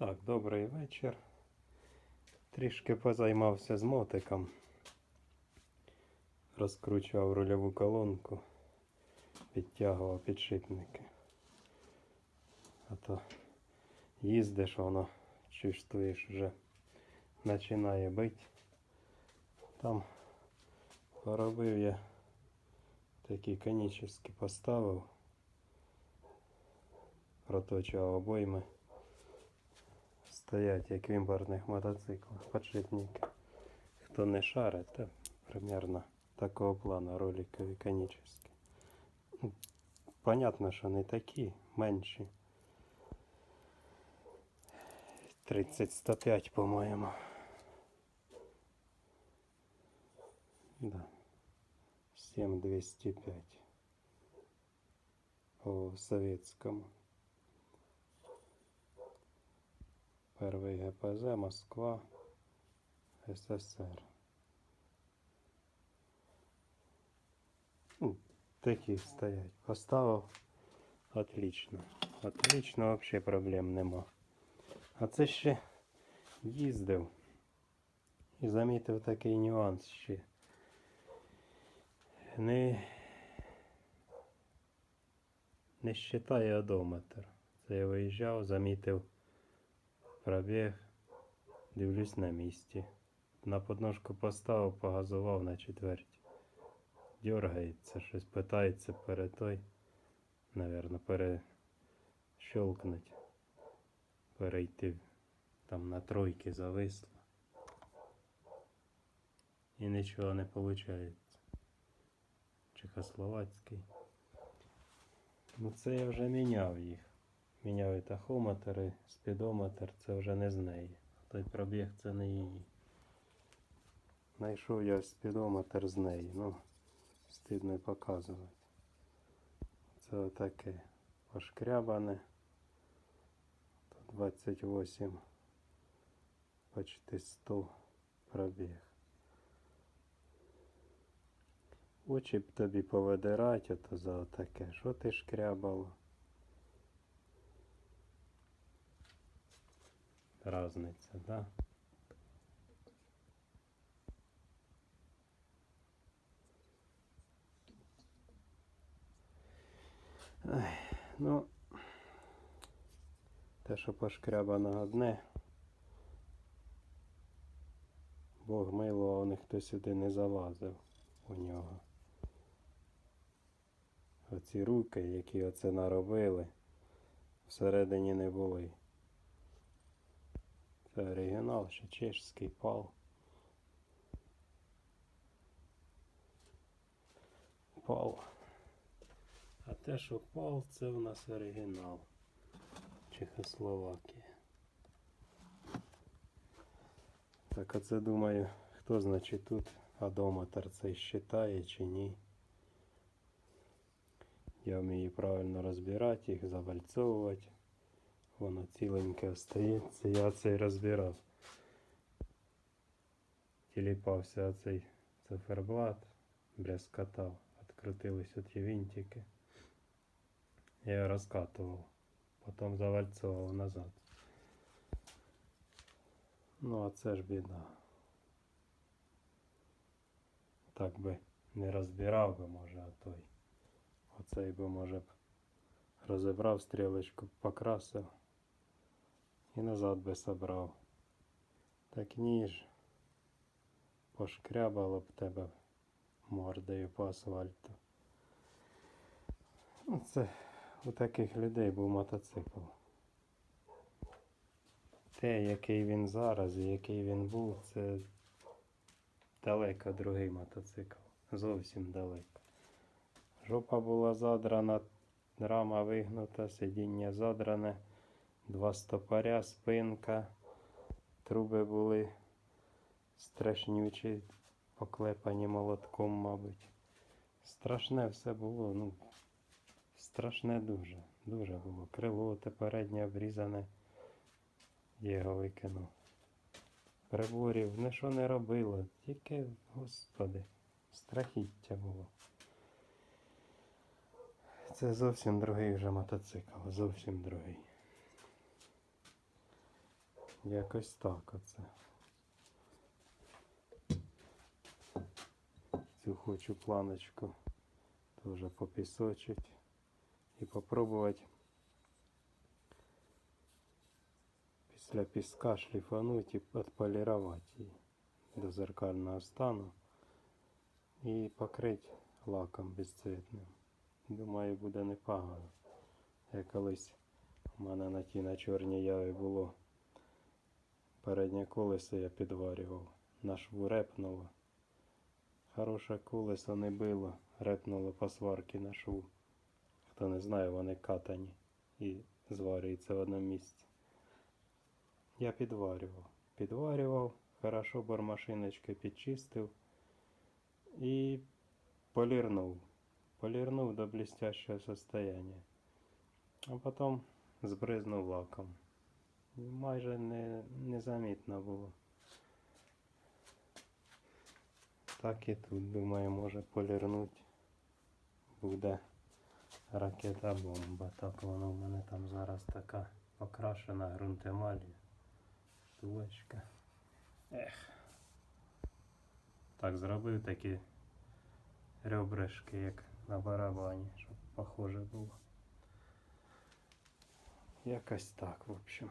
Так, добрий вечір. Трішки позаймався з мотиком. Розкручував рульову колонку, підтягував підшипники. А то їздиш, воно чувствуєш вже починає бити. Там поробив я такі конічні поставив, проточував обойми. Стоять як в імпортних мотоциклах, подшипники. Хто не шарить, то примерно такого плану роликові конічні. Ну, Понятно, що не такі, менші. 30-105, по-моєму. Да. 7205. По советскому. Первый ГПЗ Москва, СССР. Ну, Такі стоять. Поставив. Отлично. Отлично, вообще проблем нема. А це ще їздив. І замітив такий нюанс ще. Не, не считає одометр. Це я виїжджав, замітив пробіг, дивлюсь на місці. На подножку поставив, погазував на четверть. Дергається, щось питається перед той, наверно, перещелкнуть, перейти там на тройки зависло. І нічого не виходить. Чехословацький. Ну це я вже міняв їх. Міняв і тахометр, і спідометр, це вже не з неї. Той пробіг це не її. Знайшов я спідометр з неї, ну, стидно показувати. Це отаке пошкрябане. Тут 28 почти 100 пробіг. Очі б тобі повидирать, ото за отаке. Що ти шкрябало? Разниця, да? Ай, ну, те, що пошкрябано одне. Бог милував, ніхто сюди не залазив у нього. Оці руки, які оце наробили, всередині не були. Це оригінал, ще чешський пал. Пал. А те, що пал, це у нас оригінал. Чехословакія. Так, а це думаю, хто значить тут одометр цей считає чи ні. Я вмію правильно розбирати їх, завальцовувати. Воно ціленьке остається. Я цей розбирав. Тіліпався оцей циферблат, брязкотав, відкрутились оті винтики. Я його розкатував, потім завальцовував назад. Ну, а це ж біда. Так би не розбирав би, може, а той. Оцей би, може б розібрав стрілочку, покрасив і назад би собрав. Так ніж пошкрябало б тебе мордою по асфальту. Ну, Це у таких людей був мотоцикл. Те, який він зараз і який він був, це далеко другий мотоцикл. Зовсім далеко. Жопа була задрана, рама вигнута, сидіння задране, два стопоря, спинка, труби були страшнючі, поклепані молотком, мабуть. Страшне все було, ну, страшне дуже, дуже було. Крило те переднє обрізане, я його викинув. Приборів, нічого не робило, тільки, господи, страхіття було. Це зовсім другий вже мотоцикл, зовсім другий. Якось так оце. Цю хочу планочку теж попісочить і попробувати після піска шліфануть і відполірувати її до зеркального стану і покрити лаком безцвітним. Думаю, буде непогано. Я колись у мене на тій на чорній яві було переднє колесо я підварював. На шву репнуло. Хороше колесо не било, репнуло по сварці на шву. Хто не знає, вони катані і зварюються в одному місці. Я підварював. Підварював, хорошо бормашиночки підчистив і полірнув. Полірнув до блестящего состояния. А потім збризнув лаком. Майже не, незамітно було. Так і тут, думаю, може полірнуть. Буде ракета бомба. Так воно в мене там зараз така покрашена ґрунтемалія. Тулочка. Ех. Так зробив такі ребришки, як на барабані, щоб похоже було. Якось так, в общем.